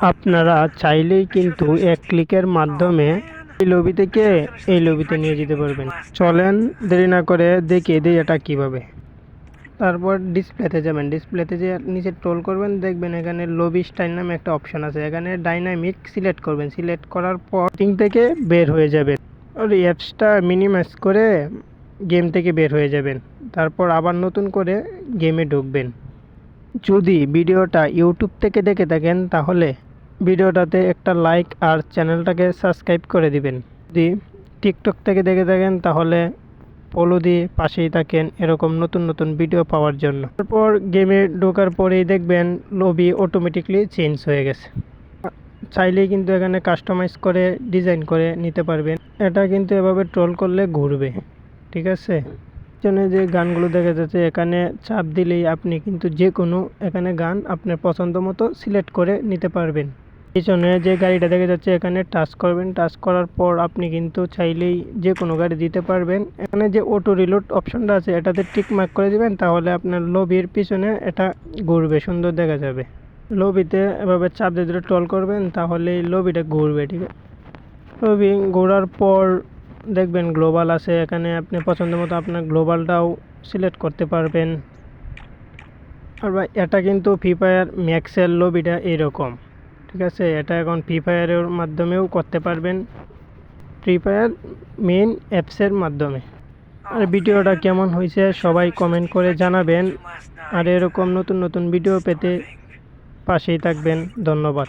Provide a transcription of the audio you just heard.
আপনারা চাইলেই কিন্তু এক ক্লিকের মাধ্যমে এই লবি থেকে এই লবিতে নিয়ে যেতে পারবেন। চলেন দেরি না করে দেখিয়ে দিই এটা কীভাবে। তারপর ডিসপ্লেতে যাবেন। ডিসপ্লেতে যে নিচে টোল করবেন, দেখবেন এখানে লবি স্টাইল নামে একটা অপশন আছে। এখানে ডাইনামিক সিলেক্ট করবেন। সিলেক্ট করার পর টিং থেকে বের হয়ে যাবেন। আর অ্যাপসটা মিনিমাইজ করে গেম থেকে বের হয়ে যাবেন। তারপর আবার নতুন করে গেমে ঢুকবেন। যদি ভিডিওটা ইউটিউব থেকে দেখে থাকেন, তাহলে ভিডিওটাতে একটা লাইক আর চ্যানেলটাকে সাবস্ক্রাইব করে দিবেন। যদি টিকটক থেকে দেখে থাকেন, তাহলে ফলো দিয়ে পাশেই থাকেন এরকম নতুন নতুন ভিডিও পাওয়ার জন্য। তারপর গেমে ঢোকার পরেই দেখবেন লবি অটোমেটিকলি চেঞ্জ হয়ে গেছে। চাইলেই কিন্তু এখানে কাস্টমাইজ করে ডিজাইন করে নিতে পারবেন। এটা কিন্তু এভাবে ট্রোল করলে ঘুরবে। ঠিক আছে? পিছনে যে গানগুলো দেখা যাচ্ছে, এখানে চাপ দিলেই আপনি কিন্তু যে কোনো এখানে গান আপনার পছন্দ মতো সিলেক্ট করে নিতে পারবেন। পিছনে যে গাড়িটা দেখা যাচ্ছে, এখানে টাচ করবেন। টাচ করার পর আপনি কিন্তু চাইলেই যে কোনো গাড়ি দিতে পারবেন। এখানে যে অটো রিলোড অপশনটা আছে, এটাতে টিক মার্ক করে দিবেন, তাহলে আপনার লবির পিছনে এটা ঘুরবে, সুন্দর দেখা যাবে। লবিতে এভাবে চাপ দিয়ে টল করবেন তাহলে লবিটা ঘুরবে, ঠিক আছে? লবি ঘোরার পর দেখবেন গ্লোবাল আছে, এখানে আপনি পছন্দ মতো আপনার গ্লোবালটাও সিলেক্ট করতে পারবেন। আর ভাই, এটা কিন্তু ফ্রি ফায়ার ম্যাক্সের লবিটা এইরকম ঠিক আছে? এটা এখন ফ্রি ফায়ারের মাধ্যমেও করতে পারবেন। ফ্রি ফায়ার মেন অ্যাপসের মাধ্যমে। আর ভিডিওটা কেমন হয়েছে সবাই কমেন্ট করে জানাবেন। আর এরকম নতুন নতুন ভিডিও পেতে পাশেই থাকবেন। ধন্যবাদ।